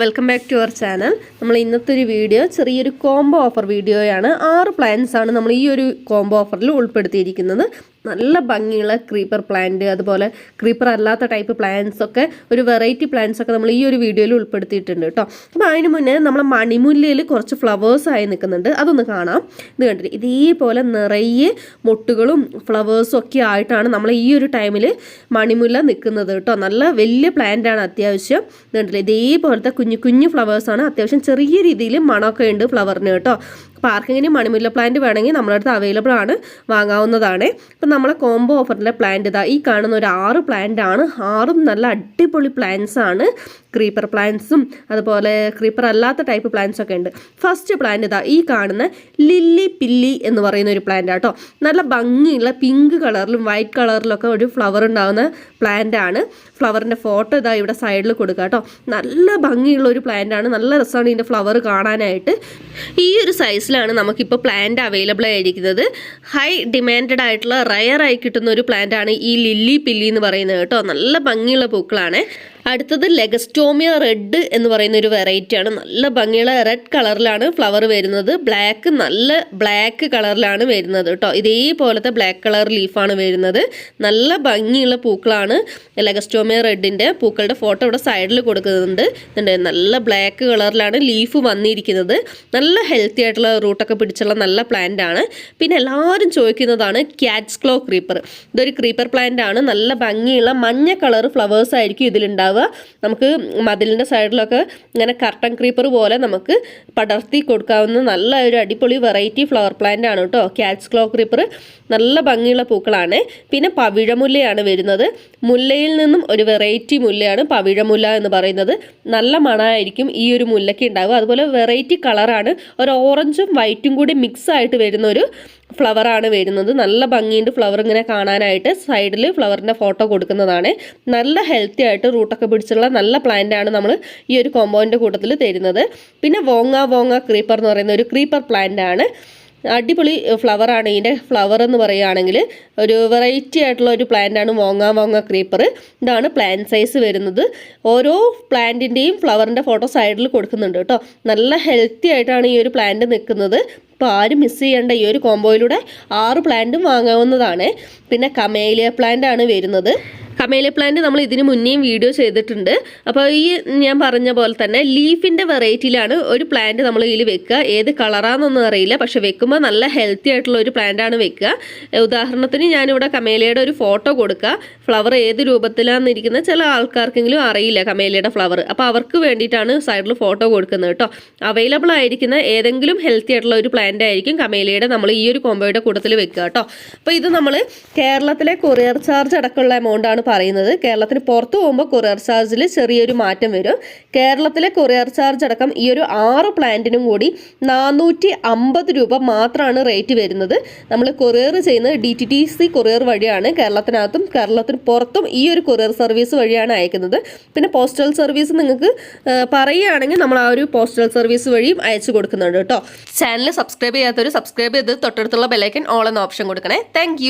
Welcome back to our channel നമ്മൾ ഇന്നത്തെ ഒരു വീഡിയോ ചെറിയൊരു കോംബോ ഓഫർ വീഡിയോയാണ് ആറ് പ്ലാൻസ് ആണ് നമ്മൾ ഈ ഒരു കോംബോ ഓഫറിൽ ഉൾപ്പെടുത്തിയിരിക്കുന്നത്. നല്ല ഭംഗിയുള്ള ക്രീപ്പർ പ്ലാന്റ് അതുപോലെ ക്രീപ്പർ അല്ലാത്ത ടൈപ്പ് പ്ലാന്റ്സ് ഒക്കെ ഒരു വെറൈറ്റി പ്ലാന്റ്സ് ഒക്കെ നമ്മൾ ഈ ഒരു വീഡിയോയിൽ ഉൾപ്പെടുത്തിയിട്ടുണ്ട് കേട്ടോ അപ്പോൾ അതിന് മുന്നേ നമ്മൾ മണിമുല്ലയിൽ കുറച്ച് ഫ്ലവേഴ്സ് ആയി നിൽക്കുന്നുണ്ട്. അതൊന്ന് കാണാം. ഇത് കണ്ടിട്ട് ഇതേപോലെ നിറയെ മുട്ടുകളും ഫ്ലവേഴ്സും ഒക്കെ ആയിട്ടാണ് നമ്മൾ ഈ ഒരു ടൈമിൽ മണിമുല്ല നിൽക്കുന്നത് കേട്ടോ നല്ല വലിയ പ്ലാന്റ് ആണ് അത്യാവശ്യം. കണ്ടില്ലേ ഇതേപോലത്തെ കുഞ്ഞു കുഞ്ഞു ഫ്ലവേഴ്സാണ് അത്യാവശ്യം ചെറിയ രീതിയിൽ മണമൊക്കെ ഉണ്ട് ഫ്ലവറിന് കേട്ടോ അപ്പോൾ ആർക്കെങ്കിലും മണിമുല്ല പ്ലാന്റ് വേണമെങ്കിൽ നമ്മളടുത്ത് അവൈലബിൾ ആണ്. വാങ്ങാവുന്നതാണ്. ഇപ്പം നമ്മളെ കോംബോ ഓഫറിന്റെ പ്ലാന്റ് ഇതാ ഈ കാണുന്ന ഒരു ആറ് പ്ലാന്റ് ആണ്. ആറും നല്ല അടിപൊളി പ്ലാന്റ്സ് ആണ്. ക്രീപ്പർ പ്ലാന്റ്സും അതുപോലെ ക്രീപ്പർ അല്ലാത്ത ടൈപ്പ് പ്ലാന്റ്സ് ഒക്കെ ഉണ്ട്. ഫസ്റ്റ് പ്ലാന്റ് ഇതാ ഈ കാണുന്ന ലില്ലി പില്ലി എന്ന് പറയുന്ന ഒരു പ്ലാന്റ് ആട്ടോ നല്ല ഭംഗിയുള്ള പിങ്ക് കളറിലും വൈറ്റ് കളറിലൊക്കെ ഒരു ഫ്ലവർ ഉണ്ടാകുന്ന പ്ലാന്റ് ആണ്. ഫ്ലവറിന്റെ ഫോട്ടോ ഇതാ ഇവിടെ സൈഡിൽ കൊടുക്കുക കേട്ടോ നല്ല ഭംഗിയുള്ള ഒരു പ്ലാന്റ് ആണ്. നല്ല രസമാണ് ഇതിന്റെ ഫ്ലവർ കാണാനായിട്ട്. ഈ ഒരു സൈസിലാണ് നമുക്കിപ്പോൾ പ്ലാന്റ് അവൈലബിൾ ആയിരിക്കുന്നത്. ഹൈ ഡിമാൻഡ് ആയിട്ടുള്ള ആയി കിട്ടുന്ന ഒരു പ്ലാന്റ് ആണ് ഈ ലില്ലി പില്ലി എന്ന് പറയുന്നത് കേട്ടോ. നല്ല ഭംഗിയുള്ള പൂക്കളാണ്. അടുത്തത് ലെഗസ്റ്റോമിയ റെഡ് എന്ന് പറയുന്ന ഒരു വെറൈറ്റി ആണ്. നല്ല ഭംഗിയുള്ള റെഡ് കളറിലാണ് ഫ്ലവർ വരുന്നത്. ബ്ലാക്ക് നല്ല ബ്ലാക്ക് കളറിലാണ് വരുന്നത് കേട്ടോ ഇതേപോലത്തെ ബ്ലാക്ക് കളർ ലീഫാണ് വരുന്നത്. നല്ല ഭംഗിയുള്ള പൂക്കളാണ് ലെഗസ്റ്റോമിയ റെഡിന്റെ പൂക്കളുടെ ഫോട്ടോ ഇവിടെ സൈഡിൽ കൊടുക്കുന്നുണ്ട്. നല്ല ബ്ലാക്ക് കളറിലാണ് ലീഫ് വന്നിരിക്കുന്നത്. നല്ല ഹെൽത്തി ആയിട്ടുള്ള റൂട്ടൊക്കെ പിടിച്ചുള്ള നല്ല പ്ലാന്റ് ആണ്. പിന്നെ എല്ലാവരും ചോദിക്കുന്നതാണ് ക്യാറ്റ്സ് ക്ലോ ക്രീപ്പർ ഇതൊരു ക്രീപ്പർ പ്ലാന്റ് ആണ്. നല്ല ഭംഗിയുള്ള മഞ്ഞ കളർ ഫ്ലവേഴ്സ് ആയിരിക്കും ഇതിലുണ്ടാവുക നമുക്ക് മതിലിന്റെ സൈഡിലൊക്കെ ഇങ്ങനെ കർട്ടൻ ക്രീപ്പർ പോലെ നമുക്ക് പടർത്തി കൊടുക്കാവുന്ന നല്ല ഒരു അടിപൊളി വെറൈറ്റി ഫ്ലവർ പ്ലാന്റ് ആണ് കേട്ടോ. Cat's claw creeper. നല്ല ഭംഗിയുള്ള പൂക്കളാണ്. പിന്നെ പവിഴമുല്ലയാണ് വരുന്നത്. മുല്ലയിൽ നിന്നും ഒരു വെറൈറ്റി മുല്ലയാണ് പവിഴമുല്ല എന്ന് പറയുന്നത്. നല്ല മണമായിരിക്കും ഈ ഒരു മുല്ലയ്ക്ക് ഉണ്ടാവുക. അതുപോലെ വെറൈറ്റി കളറാണ്. ഒരു ഓറഞ്ചും വൈറ്റും കൂടി മിക്സ് ആയിട്ട് വരുന്ന ഒരു ഫ്ലവറാണ് വരുന്നത്. നല്ല ഭംഗിയുണ്ട് ഫ്ലവർ ഇങ്ങനെ കാണാനായിട്ട്. സൈഡിൽ ഫ്ലവറിന്റെ ഫോട്ടോ കൊടുക്കുന്നതാണ്. നല്ല ഹെൽത്തി ആയിട്ട് റൂട്ടൊക്കെ പിടിച്ചുള്ള നല്ല പ്ലാന്റ് ആണ് നമ്മൾ ഈ ഒരു കോമ്പൗണ്ടിന്റെ കൂട്ടത്തിൽ തരുന്നത്. പിന്നെ വോങ്ങ വോങ്ങ ക്രീപ്പർ എന്ന് പറയുന്ന ഒരു ക്രീപ്പർ പ്ലാന്റ് ആണ്. അടിപൊളി ഫ്ലവറാണ് ഇതിന്റെ ഫ്ലവർ എന്ന് പറയുകയാണെങ്കിൽ ഒരു വെറൈറ്റി ആയിട്ടുള്ള ഒരു പ്ലാന്റാണ് മോങ്ങ മോങ്ങ ക്രീപ്പർ ഇതാണ് പ്ലാന്റ് സൈസ് വരുന്നത്. ഓരോ പ്ലാന്റിന്റെയും ഫ്ലവറിന്റെ ഫോട്ടോ സൈഡിൽ കൊടുക്കുന്നുണ്ട് കേട്ടോ. നല്ല ഹെൽത്തി ആയിട്ടാണ് ഈ ഒരു പ്ലാന്റ് നിൽക്കുന്നത്. അപ്പോൾ ആരും മിസ് ചെയ്യേണ്ട ഈ ഒരു കോംബോയിലൂടെ ആറ് പ്ലാന്റും വാങ്ങാവുന്നതാണ്. പിന്നെ കമേലിയ പ്ലാന്റ് ആണ് വരുന്നത്. കമേലിയ പ്ലാന്റ് നമ്മൾ ഇതിന് മുന്നേയും വീഡിയോ ചെയ്തിട്ടുണ്ട്. അപ്പോൾ ഈ ഞാൻ പറഞ്ഞ പോലെ തന്നെ ലീഫിന്റെ വെറൈറ്റിയിലാണ് ഒരു പ്ലാന്റ് നമ്മൾ ഇതിൽ വെക്കുക. ഏത് കളറാണെന്നൊന്നും അറിയില്ല. പക്ഷെ വെക്കുമ്പോൾ നല്ല ഹെൽത്തി ആയിട്ടുള്ള ഒരു പ്ലാന്റ് ആണ് വെക്കുക. ഉദാഹരണത്തിന് ഞാനിവിടെ കമേലയുടെ ഒരു ഫോട്ടോ കൊടുക്കുക. ഫ്ലവർ ഏത് രൂപത്തിലാണെന്നിരിക്കുന്ന ചില ആൾക്കാർക്കെങ്കിലും അറിയില്ല കമേലയുടെ ഫ്ലവർ. അപ്പോൾ അവർക്ക് വേണ്ടിയിട്ടാണ് സൈഡിൽ ഫോട്ടോ കൊടുക്കുന്നത് കേട്ടോ. അവൈലബിൾ ആയിരിക്കുന്ന ഏതെങ്കിലും ഹെൽത്തി ആയിട്ടുള്ള ഒരു പ്ലാന്റ് ആയിരിക്കും കമേലയുടെ നമ്മൾ ഈ ഒരു കോമ്പോയുടെ കൂട്ടത്തിൽ വെക്കുക കേട്ടോ. അപ്പോൾ ഇത് നമ്മൾ കേരളത്തിലെ കൊറിയർ ചാർജ് അടക്കമുള്ള എമൗണ്ട് ആണ് പറയുന്നത്. കേരളത്തിന് പുറത്തു പോകുമ്പോൾ കൊറിയർ ചാർജിൽ ചെറിയൊരു മാറ്റം വരും. കേരളത്തിലെ കൊറിയർ ചാർജ് അടക്കം ഈ ഒരു ആറ് പ്ലാന്റിനും കൂടി നാനൂറ്റി അമ്പത് രൂപ മാത്രമാണ് റേറ്റ് വരുന്നത്. നമ്മൾ കൊറിയർ ചെയ്യുന്നത് D T T C courier വഴിയാണ് കേരളത്തിനകത്തും കേരളത്തിന് പുറത്തും ഈ ഒരു കൊറിയർ സർവീസ് വഴിയാണ് അയക്കുന്നത്. പിന്നെ പോസ്റ്റൽ സർവീസ് നിങ്ങൾക്ക് പറയുകയാണെങ്കിൽ നമ്മൾ ആ ഒരു പോസ്റ്റൽ സർവീസ് വഴിയും അയച്ചു കൊടുക്കുന്നുണ്ട് കേട്ടോ. ചാനൽ സബ്സ്ക്രൈബ് ചെയ്യാത്തവർ സബ്സ്ക്രൈബ് ചെയ്ത് തൊട്ടടുത്തുള്ള ബെലൈക്കൻ ഓൾ എന്ന ഓപ്ഷൻ കൊടുക്കണേ. താങ്ക്